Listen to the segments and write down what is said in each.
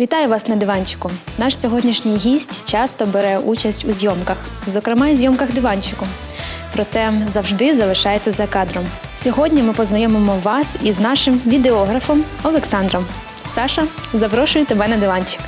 Вітаю вас на диванчику. Наш сьогоднішній гість часто бере участь у зйомках, зокрема і зйомках диванчику. Проте завжди залишається за кадром. Сьогодні ми познайомимо вас із нашим відеографом Олександром. Саша, запрошую тебе на диванчик.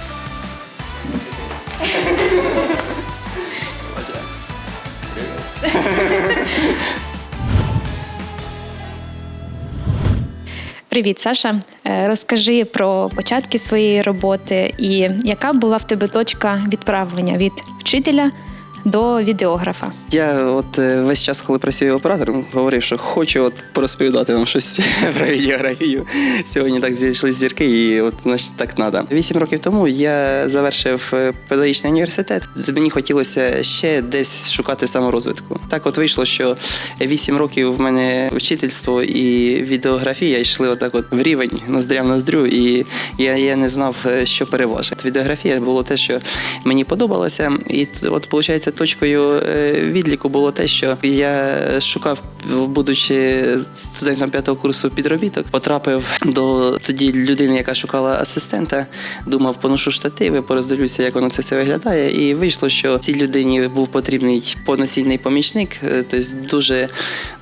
Привіт, Саша. Е, Розкажи про початки своєї роботи і яка була в тебе точка відправлення від вчителя до відеографа. Я от е, весь час, коли працюю оператором, говорив, що хочу от порозповідати вам щось про відеографію. Сьогодні так зійшли зірки, і от значить так треба. Вісім років тому я завершив е, педагогічний університет. Мені хотілося ще десь шукати саморозвитку. Так, от вийшло, що вісім років в мене вчительство і відеографія йшли отак, от в рівень ноздря ноздрю, і я, я не знав, е, що переважить. Відеографія було те, що мені подобалося, і от виходить, точкою е, відліку було те, що я шукав, будучи студентом п'ятого курсу підробіток, потрапив до тоді людини, яка шукала асистента. Думав, поношу штативи, пороздивлюся, як воно це все виглядає. І вийшло, що цій людині був потрібний повноцінний помічник. Тобто дуже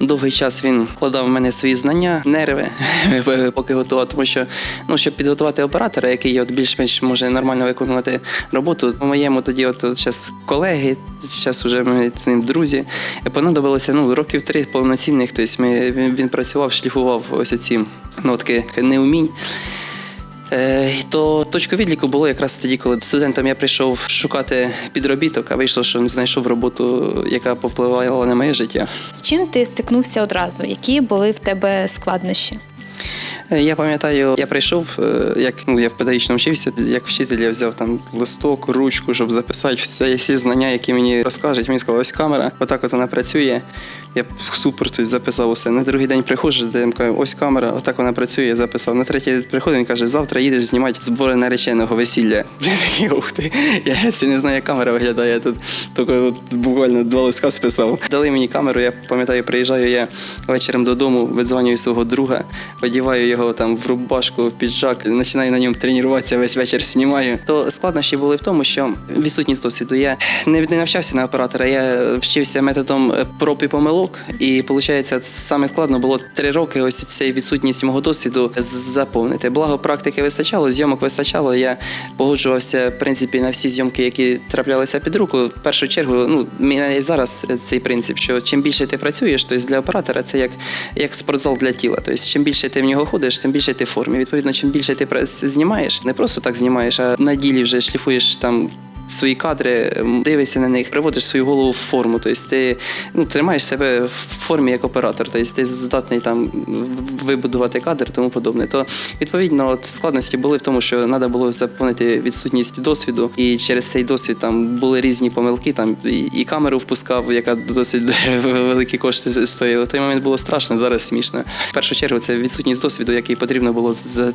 довгий час він вкладав в мене свої знання, нерви, поки готував. Тому що ну, щоб підготувати оператора, який от більш-менш може нормально виконувати роботу, у моєму тоді, от зараз колеги, зараз вже ми з ним друзі. Понадобилося ну, років три повноцінних. Тобто ми, він, він працював, шліфував ось ці нотки неумінь. Е, То точку відліку було якраз тоді, коли студентом я прийшов шукати підробіток, а вийшло, що не знайшов роботу, яка повпливала на моє життя. З чим ти стикнувся одразу? Які були в тебе складнощі? Я пам'ятаю, я прийшов, е, як ну я в педагогічному вчився, як вчитель я взяв там листок, ручку, щоб записати все, всі знання, які мені розкажуть. Мені сказали, ось камера, отак от вона працює. Я супер тут записав усе. На другий день приходжу, де я кажу, ось камера, отак вона працює, я записав. На третій приходить, він каже, завтра їдеш знімати збори нареченого весілля. Я такий, ух ти. Я ще не знаю, як камера виглядає. Тут тільки от буквально два листка списав. Дали мені камеру, я пам'ятаю, приїжджаю я вечором додому, видзвонюю свого друга, одіваю його там в рубашку, в піджак, починаю на ньому тренуватися, весь вечір знімаю. То складнощі були в тому, що відсутність досвіду. Я не, навчався на оператора, я вчився методом проб і помилок. І виходить, саме складно було три роки ось цей відсутність мого досвіду заповнити. Благо практики вистачало, зйомок вистачало. Я погоджувався в принципі на всі зйомки, які траплялися під руку. В першу чергу, ну і зараз цей принцип, що чим більше ти працюєш, тобто для оператора це як, як спортзал для тіла. Тобто, чим більше ти в нього ходиш, тим більше ти в формі. Відповідно, чим більше ти знімаєш, не просто так знімаєш, а на ділі вже шліфуєш там. Свої кадри, дивишся на них, приводиш свою голову в форму. Тобто ти ну, тримаєш себе в формі як оператор, тобто ти здатний там вибудувати кадр тому подобне. То відповідно от складності були в тому, що треба було заповнити відсутність досвіду, і через цей досвід там були різні помилки. Там і, камеру впускав, яка досить великі кошти стоїла. Той момент було страшно, зараз смішно. В першу чергу це відсутність досвіду, який потрібно було за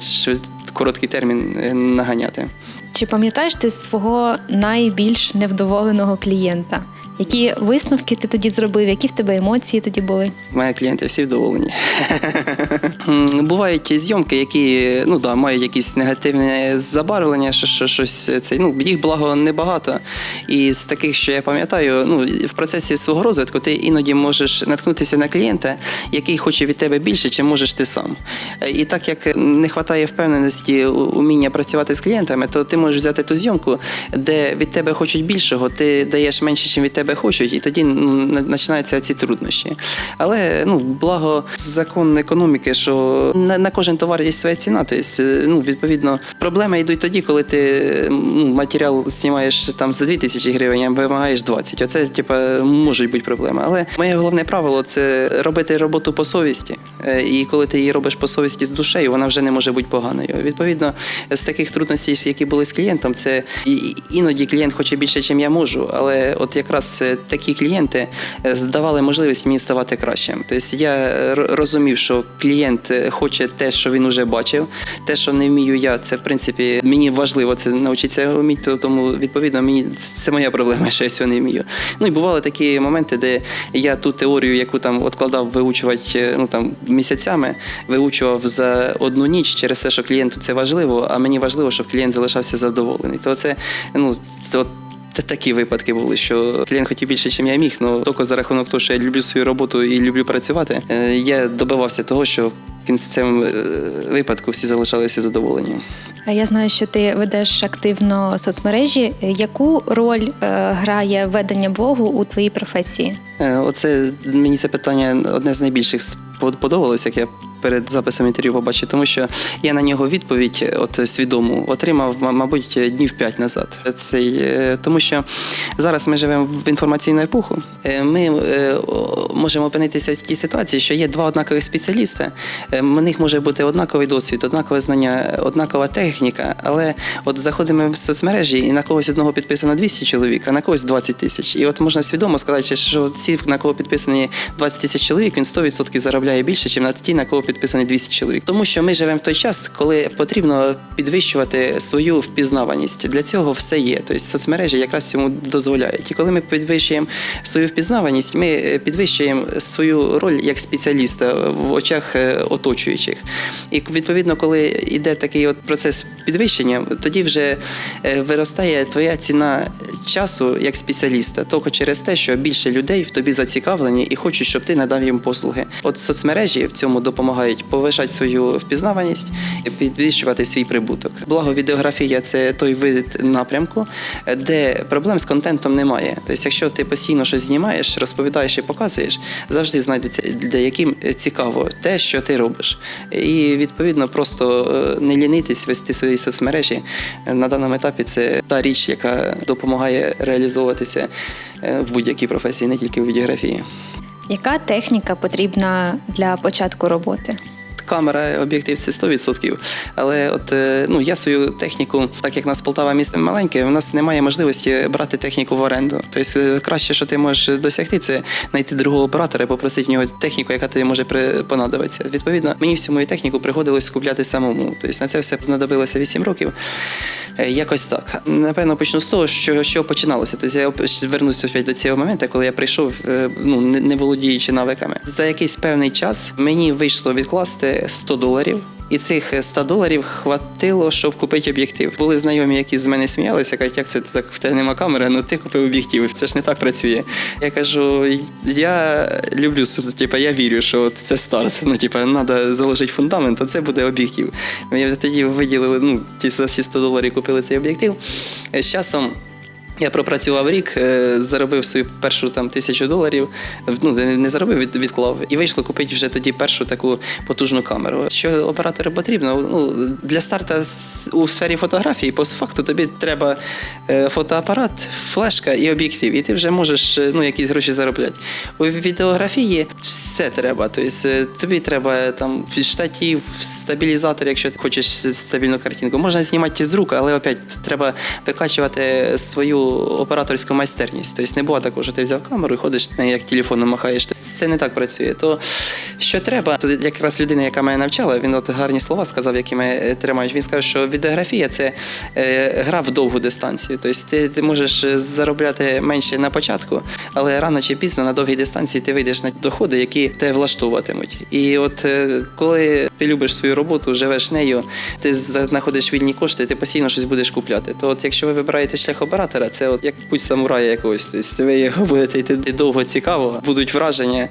короткий термін е, наганяти. Чи пам'ятаєш ти свого найбільш невдоволеного клієнта? Які висновки ти тоді зробив? Які в тебе емоції тоді були? Мої клієнти всі вдоволені. Бувають зйомки, які ну да, мають якісь негативне забарвлення, що, що щось це ну їх благо небагато. І з таких, що я пам'ятаю, ну в процесі свого розвитку ти іноді можеш наткнутися на клієнта, який хоче від тебе більше, чим можеш ти сам. Е, І так як не вистачає впевненості, уміння працювати з клієнтами, то ти можеш взяти ту зйомку, де від тебе хочуть більшого, ти даєш менше, чим від тебе хочуть, і тоді ну, починаються ці труднощі. Але ну, благо закон економіки, що на, на кожен товар є своя ціна. Тобто, е, ну, відповідно, проблеми йдуть тоді, коли ти ну, матеріал знімаєш там за 2 тисячі гривень, а вимагаєш 20. Оце, типа, можуть бути проблеми. Але моє головне правило це робити роботу по совісті. Е, І коли ти її робиш по совісті з душею, вона вже не може бути поганою. Відповідно, з таких трудностей, які були з клієнтом, це іноді клієнт хоче більше, ніж я можу. Але от якраз е, такі клієнти здавали можливість мені ставати кращим. Тобто я розумів, що клієнт е, хоче те, що він уже бачив. Те, що не вмію я, це в принципі мені важливо це навчитися вміти, тому відповідно мені це моя проблема, що я цього не вмію. Ну і бували такі моменти, де я ту теорію, яку там откладав виучувати е, ну там місяцями, виучував за одну ніч через те, що клієнту це важливо, а мені важливо, щоб клієнт залишався задоволений. То це ну то. Та такі випадки були, що клієнт хотів більше, ніж я міг, але тільки за рахунок того, що я люблю свою роботу і люблю працювати, е, я добивався того, що кінцевому е, випадку всі залишалися задоволені. А Я знаю, що ти ведеш активно соцмережі. Яку роль е, грає ведення блогу у твоїй професії? Е, Оце мені це питання одне з найбільших сподобалось, як я перед записом інтерв'ю побачив, тому що я на нього відповідь, е, от свідому, отримав, мабуть, днів п'ять назад. Цей, е, тому що зараз ми живемо в інформаційну епоху. Е, Ми е, можемо опинитися в тій ситуації, що є два однакових спеціаліста. Е, У них може бути однаковий досвід, однакове знання, однакова техніка, але от заходимо в соцмережі, і на когось одного підписано 200 чоловік, а на когось 20 тисяч. І от можна свідомо сказати, що ці, на кого підписані 20 тисяч чоловік, він 100% заробляє більше, ніж на ті, на кого підписані 200 чоловік. Тому що ми живемо в той час, коли потрібно підвищувати свою впізнаваність. Для цього все є. Тобто соцмережі якраз цьому дозволяють. І коли ми підвищуємо свою впізнаваність, ми е, підвищуємо свою роль як спеціаліста в очах е, оточуючих. І відповідно, коли йде такий от процес підвищення, тоді вже е, виростає твоя ціна часу як спеціаліста, тільки через те, що більше людей в тобі зацікавлені і хочуть, щоб ти надав їм послуги. От соцмережі в цьому допомагають повишати свою впізнаваність і підвищувати свій прибуток. Благо, відеографія це той вид напрямку, де проблем з контентом немає. Тобто, якщо ти постійно щось знімаєш, розповідаєш і показуєш, завжди знайдуться люди, яким цікаво те, що ти робиш. І відповідно просто е, не лінитись вести свої соцмережі на даному етапі. Це та річ, яка допомагає реалізовуватися е, в будь-якій професії, не тільки в відеографії. Яка техніка потрібна для початку роботи? Камера, об'єктив це 100%. Але от е, ну я свою техніку, так як нас Полтава місто маленьке, у нас немає можливості брати техніку в оренду. Тобто е, краще, що ти можеш досягти, це знайти другого оператора і попросити в нього техніку, яка тобі може понадобитися. Відповідно, мені всю мою техніку приходилось купляти самому. Тобто на це все знадобилося 8 років. Е, Якось так. Напевно, почну з того, що, що починалося. Тобто я вернуся до цього моменту, коли я прийшов, ну не володіючи навиками. За якийсь певний час мені вийшло відкласти 100 доларів. І цих 100 доларів хватило, щоб купити об'єктив. Були знайомі, які з мене сміялися, кажуть, як це ти так в тебе нема камери, ну ти купив об'єктив. Це ж не так працює. Я кажу, я люблю типу, я вірю, що це старт. Ну, типу, треба заложити фундамент, а це буде об'єктив. Ми тоді виділили, ну, ті за 100 доларів купили цей об'єктив. Е, З часом. Я пропрацював рік, е, заробив свою першу там тисячу доларів. Ну не заробив, від- відклав. І вийшло купити вже тоді першу таку потужну камеру. Що оператору потрібно? Ну для старту с- у сфері фотографії, по факту, тобі треба е, фотоапарат, флешка і об'єктив. І ти вже можеш е, ну, якісь гроші заробляти. У відеографії все треба. Тобто тобі треба там штатів, стабілізатор, якщо ти хочеш стабільну картинку. Можна знімати з рук, але опять треба викачувати свою операторську майстерність. Тобто не було такого, що ти взяв камеру і ходиш нею як телефоном махаєш. Це не так працює. То що треба? То якраз людина, яка мене навчала, він от гарні слова сказав, які мене тримають. Він сказав, що відеографія це е, гра в довгу дистанцію. Тобто ти, ти можеш заробляти менше на початку, але рано чи пізно на довгій дистанції ти вийдеш на доходи, які тебе влаштовуватимуть. І от е, коли ти любиш свою роботу, живеш нею, ти знаходиш вільні кошти, ти постійно щось будеш купляти. То от якщо ви вибираєте шлях оператора, це от як путь самурая якогось. Тобто ви його будете йти довго цікаво, будуть враження.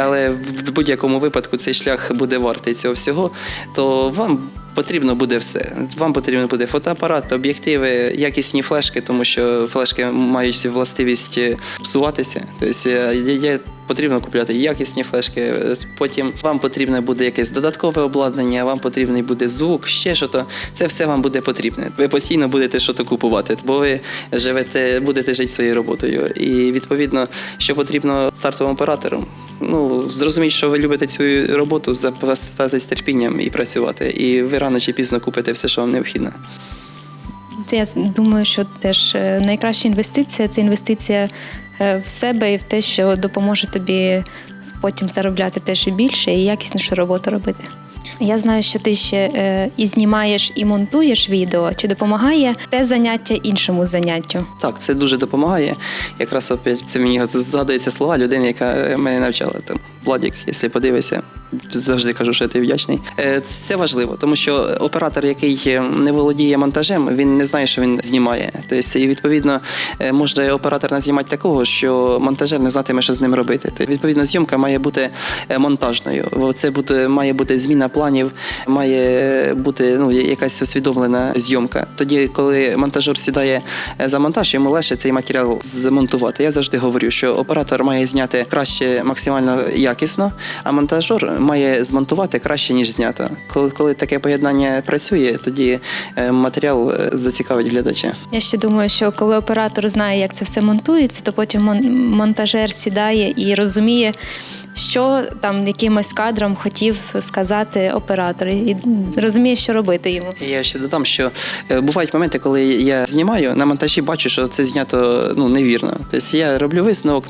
Але в будь-якому випадку цей шлях буде вартий цього всього, то вам. Потрібно буде все. Вам потрібно буде фотоапарат, об'єктиви, якісні флешки, тому що флешки мають властивість е, псуватися. Тобто е, є- є потрібно купляти якісні флешки. Потім вам потрібне буде якесь додаткове обладнання, вам потрібний буде звук, ще що то. Це все вам буде потрібне. Ви постійно будете що то купувати, бо ви живете, будете жити своєю роботою. І відповідно, що потрібно стартовому оператору. Ну, зрозуміть, що ви любите цю роботу, запастатись терпінням і працювати. І ви рано чи пізно купите все, що вам необхідно. Я думаю, що теж е, найкраща інвестиція це інвестиція е, в себе і в те, що допоможе тобі потім заробляти теж і більше і якіснішу роботу робити. Я знаю, що ти ще е, і знімаєш, і монтуєш відео. Чи допомагає те заняття іншому заняттю? Так, це дуже допомагає. Якраз опять це мені згадуються слова людини, яка мене навчала. Там Владік, якщо подивишся, завжди кажу, що ти вдячний. Е, Це важливо, тому що оператор, який не володіє монтажем, він не знає, що він знімає. Тобто, і відповідно е, може оператор назнімати такого, що монтажер не знатиме, що з ним робити. Тобто, відповідно, зйомка має бути е, монтажною. Це буде, має бути зміна планів, має бути ну, якась усвідомлена зйомка. Тоді, коли монтажер сідає е, за монтаж, йому легше цей матеріал змонтувати. Я завжди говорю, що оператор має зняти краще максимально якісно, а монтажер має змонтувати краще, ніж знято. Коли, коли таке поєднання працює, тоді е, матеріал е, зацікавить глядача. Я ще думаю, що коли оператор знає, як це все монтується, то потім мон- монтажер сідає і розуміє, що там якимось кадром хотів сказати оператор, і розуміє, що робити йому. Я ще додам, що е, бувають моменти, коли я знімаю на монтажі, бачу, що це знято ну невірно. Тобто я роблю висновок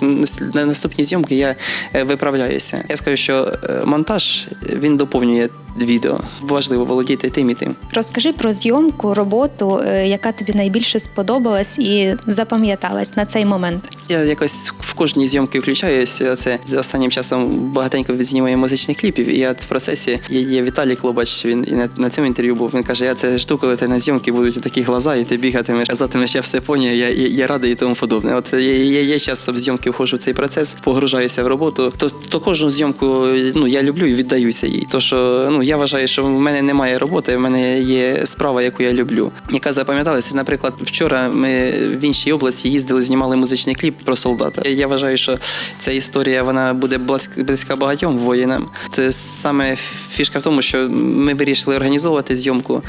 на наступні зйомки я виправляюся. Я скажу, що е, монтаж він доповнює відео. Важливо володіти тим і тим. Розкажи про зйомку, роботу, е, яка тобі найбільше сподобалась і запам'яталась на цей момент. Я якось в кожній зйомці включаюсь. Це останнім часом багатенько знімаю музичних кліпів. І я в процесі є, є Віталій Клобач. Він і на, на цьому інтерв'ю був. Він каже: Я це жду, коли ти на зйомки будуть такі глаза, і ти бігатимеш, казатимеш, я все поняв, я, я, я радий і тому подобне. От я, я, я часто в зйомки входжу в цей процес, погружаюся в роботу. То, то кожну зйомку ну я люблю і віддаюся їй. То що ну я вважаю, що в мене немає роботи, в мене є справа, яку я люблю. Яка запам'яталася, наприклад, вчора ми в іншій області їздили, знімали музичний кліп про солдата. Я вважаю, що ця історія вона буде близька, багатьом воїнам. Це саме фішка в тому, що ми вирішили організовувати зйомку,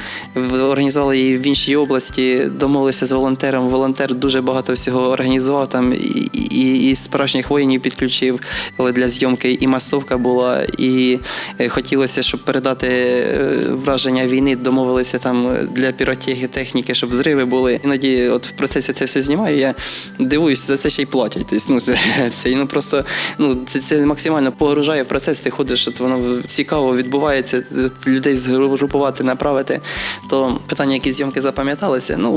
організували її в іншій області, домовилися з волонтером. Волонтер дуже багато всього організував там і, і, і справжніх воїнів підключив але для зйомки. І масовка була, і е, хотілося, щоб передати е, враження війни, домовилися там для піротехніки, щоб зриви були. Іноді, от в процесі це все знімаю. Я дивуюсь, за це ще й платять. Тобто, ну це ну просто ну це, це максимально погружає в процес. Ти ходиш, от воно цікаво відбувається. Людей згрупувати, направити. То питання, які зйомки запам'яталися, ну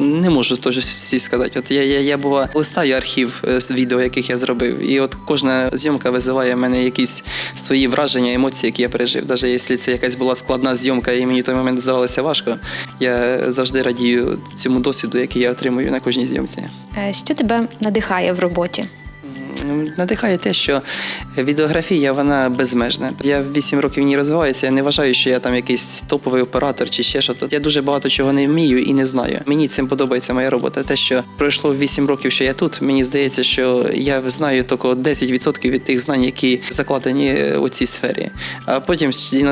не можу теж всі сказати. От я, я, я бува листаю архів е, відео, яких я зробив, і от кожна зйомка визиває в мене якісь свої враження, емоції, які я пережив. Навіть якщо це якась була складна зйомка, і мені в той момент здавалося важко, я завжди радію цьому досвіду, який я отримую на кожній зйомці. Е, Що тебе надихає в роботі? Надихає те, що відеографія вона безмежна. Я 8 років в ній розвиваюся. Я не вважаю, що я там якийсь топовий оператор чи ще щось. Я дуже багато чого не вмію і не знаю. Мені цим подобається моя робота. Те, що пройшло 8 років, що я тут. Мені здається, що я знаю тільки 10% від тих знань, які закладені у цій сфері. А потім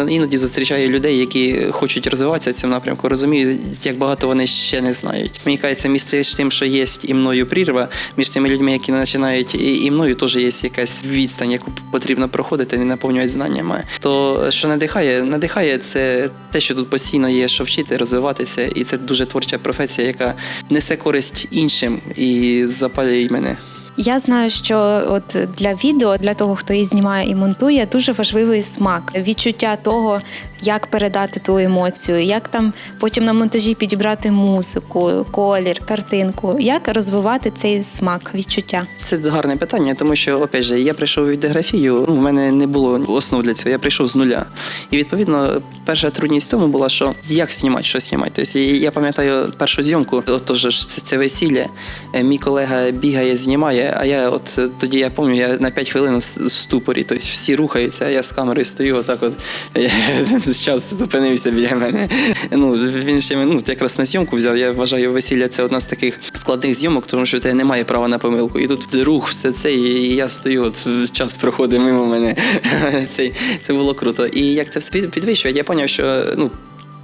іноді зустрічаю людей, які хочуть розвиватися в цьому напрямку. Розумію, як багато вони ще не знають. Мені кажеться, між тим, що є і мною прірва, між тими людьми, які починають, і, і мною теж є якась відстань, яку потрібно проходити, і наповнювати знаннями. То що надихає, надихає це те, що тут постійно є, що вчити, розвиватися, і це дуже творча професія, яка несе користь іншим і запалює й мене. Я знаю, що от для відео, для того, хто її знімає і монтує, дуже важливий смак, відчуття того, як передати ту емоцію, як там потім на монтажі підібрати музику, колір, картинку, як розвивати цей смак, відчуття. Це гарне питання, тому що, опять же, я прийшов у відеографію, ну, в мене не було основ для цього, я прийшов з нуля. І відповідно, перша трудність в тому була, що як знімати, що знімати. Тобто, я пам'ятаю першу зйомку, отож ж це, це весілля. Е, Мій колега бігає, знімає, а я от е, тоді я пам'ятаю, я на 5 хвилин в ступорі, тобто всі рухаються, а я з камерою стою, отак от час зупинився біля мене. Ну, він ще ну, якраз на зйомку взяв. Я вважаю, весілля це одна з таких складних зйомок, тому що ти немає права на помилку. І тут рух, все це, і я стою, от час проходить мимо мене. Це, це було круто. І як це все підвищує, я зрозумів, що ну.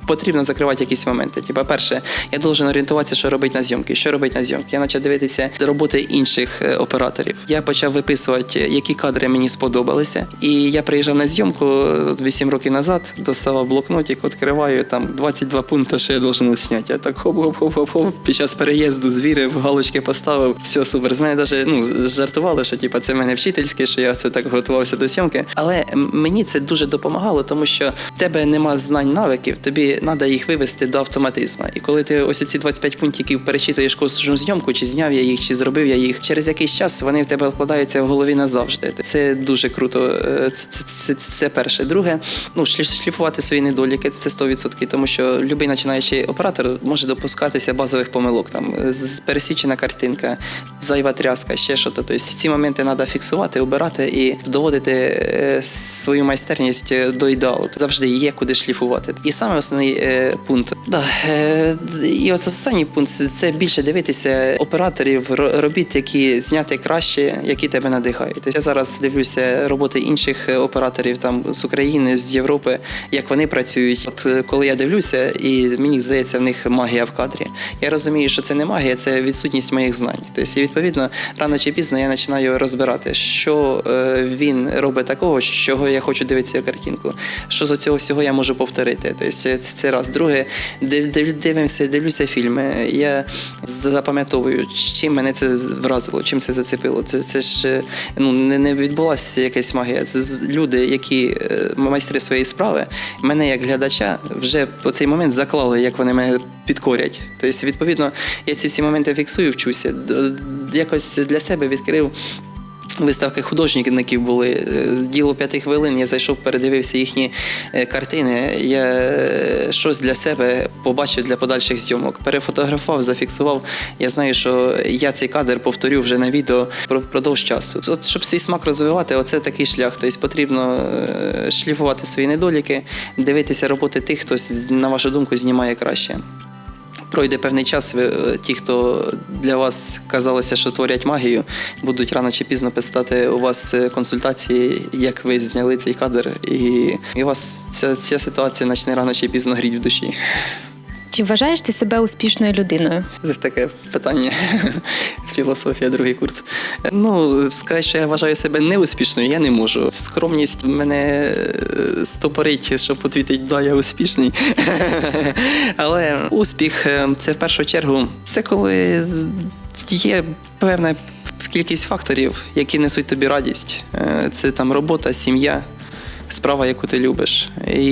Потрібно закривати якісь моменти. Типа, перше, я должен орієнтуватися, що робити на зйомки. Що робити на зйомки? Я почав дивитися роботи інших е, операторів. Я почав виписувати, які кадри мені сподобалися. І я приїжджав на зйомку е, 8 років назад, доставав блокнотик, відкриваю там 22 пункти, що я должен зняти. Я так хоп-хоп-хоп-хоп. Під час переїзду звірив, галочки поставив. Все супер. З мене навіть ну, жартували, що типа, це в мене вчительське, що я це так готувався до зйомки. Але мені це дуже допомагало, тому що в тебе нема знань навиків, тобі треба їх вивести до автоматизму. І коли ти ось ці 25 пунктиків перечитуєш кожну зйомку, чи зняв я їх, чи зробив я їх, через якийсь час вони в тебе вкладаються в голові назавжди. Це дуже круто. Е, Це, це, це, це перше. Друге, ну шліфувати свої недоліки, це 100%, тому що будь-який починаючий оператор може допускатися базових помилок. Там пересічена картинка, зайва тряска, ще щось. Тобто ці моменти треба фіксувати, обирати і доводити е, свою майстерність е, до ідеалу. Завжди є куди шліфувати. І саме основний е, пункт. Да, е, і от останній пункт це- більше дивитися операторів, ро- робіт, які зняти краще, які тебе надихають. Тобто я зараз дивлюся роботи інших операторів там з України, з Європи, як вони працюють. От е, коли я дивлюся, і мені здається, в них магія в кадрі. Я розумію, що це не магія, це відсутність моїх знань. Тобто, відповідно, рано чи пізно я починаю розбирати, що е, він робить такого, чого я хочу дивитися картинку. Що з цього всього я можу повторити. Тобто, це, раз. Друге, див- див- дивимося, дивлюся фільми. Я запам'ятовую, чим мене це вразило, чим це зацепило. Це, це ж е, ну, не, не відбулася якась магія. Це люди, які е, майстри своєї справи, мене як глядача вже по цей момент заклали, як вони мене підкорять. Тобто, відповідно, я ці всі моменти фіксую, вчуся. Якось для себе відкрив. Виставки художників були е, діло п'яти хвилин. Я зайшов, передивився їхні е, картини. Я е, щось для себе побачив для подальших зйомок. Перефотографував, зафіксував. Я знаю, що я цей кадр повторю вже на відео про- впродовж часу. От щоб свій смак розвивати, оце такий шлях. Тобто потрібно шліфувати свої недоліки, дивитися роботи тих, хто на вашу думку знімає краще. Пройде певний час, ви, е, ті, хто для вас казалося, що творять магію, будуть рано чи пізно писати у вас е, консультації, як ви зняли цей кадр, і, і у вас ця, ця ситуація почне рано чи пізно гріти в душі. Чи вважаєш ти себе успішною людиною? Це таке питання. Філософія, другий курс. Ну, сказати, що я вважаю себе неуспішною, я не можу. Скромність мене е, стопорить, щоб відповідати, да, я успішний. Але успіх е, це в першу чергу, це коли є певна кількість факторів, які несуть тобі радість. Е, Це там робота, сім'я справа, яку ти любиш. І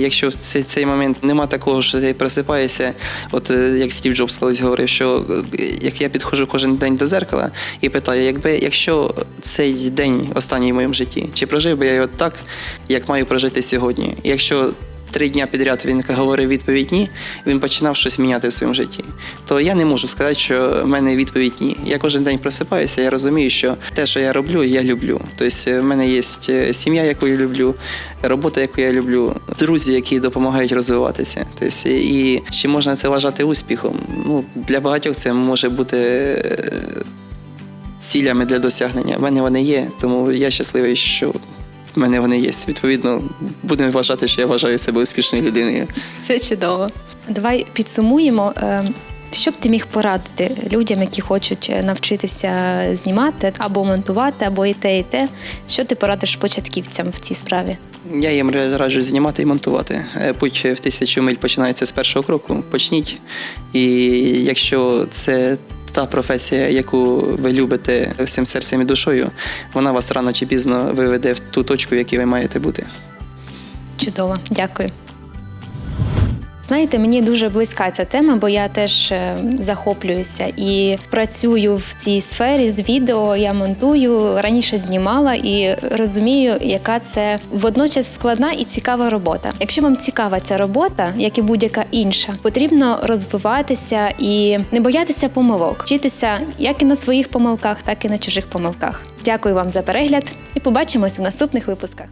якщо в цей, цей момент нема такого, що ти просипаєшся, от е, як Стів Джобс колись говорив, що е, як я підходжу кожен день до зеркала і питаю, якби якщо цей день останній в моєму житті, чи прожив би я його так, як маю прожити сьогодні? Якщо Три дня підряд він говорив відповідь ні, він починав щось міняти в своєму житті. То я не можу сказати, що в мене відповідь ні. Я кожен день просипаюся, я розумію, що те, що я роблю, я люблю. Тобто в мене є сім'я, яку я люблю, робота, яку я люблю, друзі, які допомагають розвиватися. Тобто, і чи можна це вважати успіхом? Ну, для багатьох це може бути е, цілями для досягнення. В мене вони є, тому я щасливий, що в мене вони є. Відповідно, будемо вважати, що я вважаю себе успішною людиною. Це чудово. Давай підсумуємо. е, Що б ти міг порадити людям, які хочуть е, навчитися знімати або монтувати, або і те, і те. Що ти порадиш початківцям в цій справі? Я їм раджу знімати і монтувати. Е, Путь в тисячу миль починається з першого кроку. Почніть. І якщо це та професія, яку ви любите всім серцем і душою, вона вас рано чи пізно виведе в ту точку, в якій ви маєте бути. Чудово, дякую. Знаєте, мені дуже близька ця тема, бо я теж е, захоплююся і працюю в цій сфері з відео. Я монтую раніше знімала і розумію, яка це водночас складна і цікава робота. Якщо вам цікава ця робота, як і будь-яка інша, потрібно розвиватися і не боятися помилок, вчитися як і на своїх помилках, так і на чужих помилках. Дякую вам за перегляд і побачимось у наступних випусках.